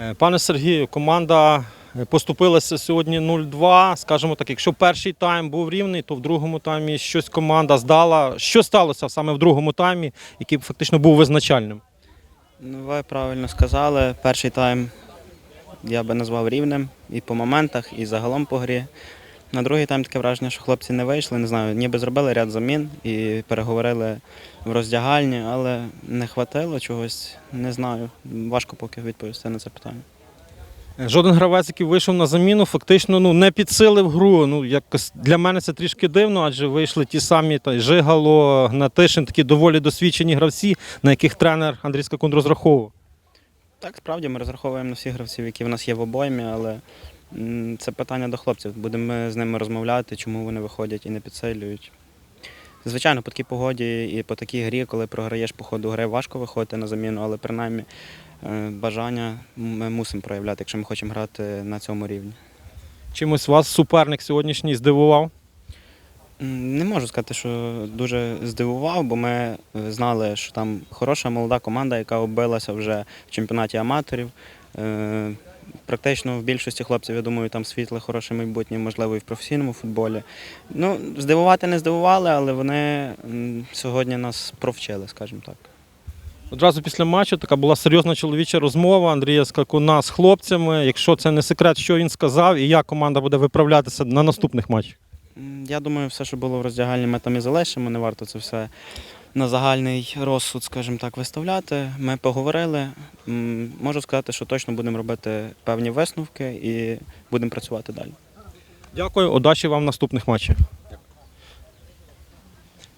Е, Пане Сергію, команда е, поступилася сьогодні 0-2. Скажімо так, якщо перший тайм був рівний, то в другому таймі щось команда здала. Що сталося саме в другому таймі, який фактично був визначальним? Ну, ви правильно сказали. Перший тайм я би назвав рівним і по моментах, і загалом по грі. На другий тайм таке враження, що хлопці не вийшли, не знаю, ніби зробили ряд замін і переговорили в роздягальні, але не хватило чогось, не знаю. Важко поки відповісти на це питання. Жоден гравець, який вийшов на заміну, фактично ну, не підсилив гру. Ну, якось для мене це трішки дивно, адже вийшли ті самі та, Жигало, Гнатишин, такі доволі досвідчені гравці, на яких тренер Андрій Скакун розраховував. Так, справді ми розраховуємо на всіх гравців, які в нас є в обоймі, але це питання до хлопців. Будемо з ними розмовляти, чому вони виходять і не підсилюють. Звичайно, по такій погоді і по такій грі, коли програєш по ходу гри, важко виходити на заміну, але принаймні е, бажання ми мусимо проявляти, якщо ми хочемо грати на цьому рівні. Чимось вас суперник сьогоднішній здивував. Не можу сказати, що дуже здивував, бо ми е, знали, що там хороша молода команда, яка оббилася вже в чемпіонаті аматорів. Е, Практично в більшості хлопців, я думаю, там світле, хороше майбутнє, можливо, і в професійному футболі. Ну, здивувати не здивували, але вони сьогодні нас провчили, скажімо так. Одразу після матчу така була серйозна чоловіча розмова Андрія Скакуна з хлопцями. Якщо це не секрет, що він сказав і як команда буде виправлятися на наступних матчах. Я думаю, все, що було в роздягальні, ми там і залишимо. Не варто це все на загальний розсуд, скажімо так, виставляти. Ми поговорили. Можу сказати, що точно будемо робити певні висновки і будемо працювати далі. Дякую, удачі вам в наступних матчах.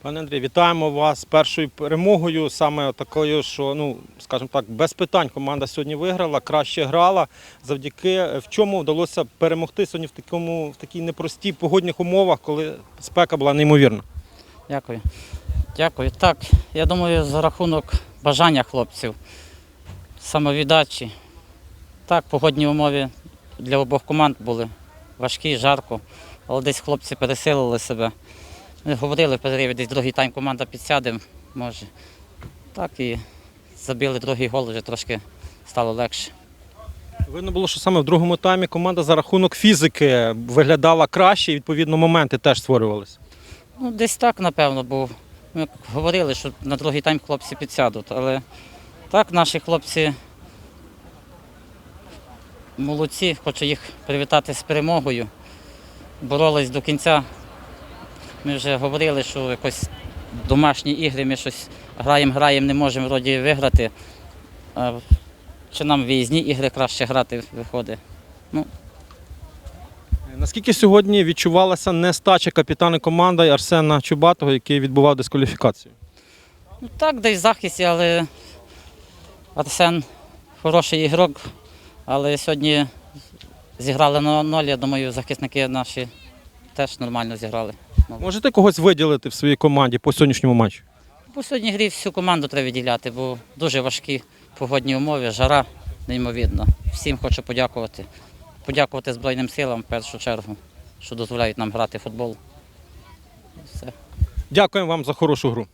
Пане Андрій, вітаємо вас з першою перемогою, саме такою, що, ну, скажімо так, без питань команда сьогодні виграла, краще грала. Завдяки в чому вдалося перемогти сьогодні в такому в такій непростій погодних умовах, коли спека була неймовірна. Дякую. Дякую. Так, я думаю, за рахунок бажання хлопців, самовіддачі. Так, погодні умови для обох команд були важкі, жарко, але десь хлопці пересилили себе. Ми говорили в перериві, десь другий тайм команда підсяде, може. Так і забили другий гол, вже трошки стало легше. Видно було, що саме в другому таймі команда за рахунок фізики виглядала краще, і відповідно моменти теж створювалися. Ну, десь так, напевно, бо ми говорили, що на другий тайм хлопці підсядуть. Але так, наші хлопці молодці, хочу їх привітати з перемогою. Боролись до кінця. Ми вже говорили, що якось домашні ігри ми щось граємо, граємо, не можемо вроді виграти. Чи нам виїзні ігри краще грати виходить. Наскільки сьогодні відчувалася нестача капітана команди Арсена Чубатого, який відбував дискваліфікацію? Ну так, десь в захисті, але Арсен хороший ігрок, але сьогодні зіграли на ноль. Я думаю, захисники наші теж нормально зіграли. Можете когось виділити в своїй команді по сьогоднішньому матчу? По сьогодні грі всю команду треба відділяти, бо дуже важкі погодні умови, жара неймовірно. Всім хочу подякувати. Подякувати Збройним силам в першу чергу, що дозволяють нам грати в футбол. Все. Дякуємо вам за хорошу гру.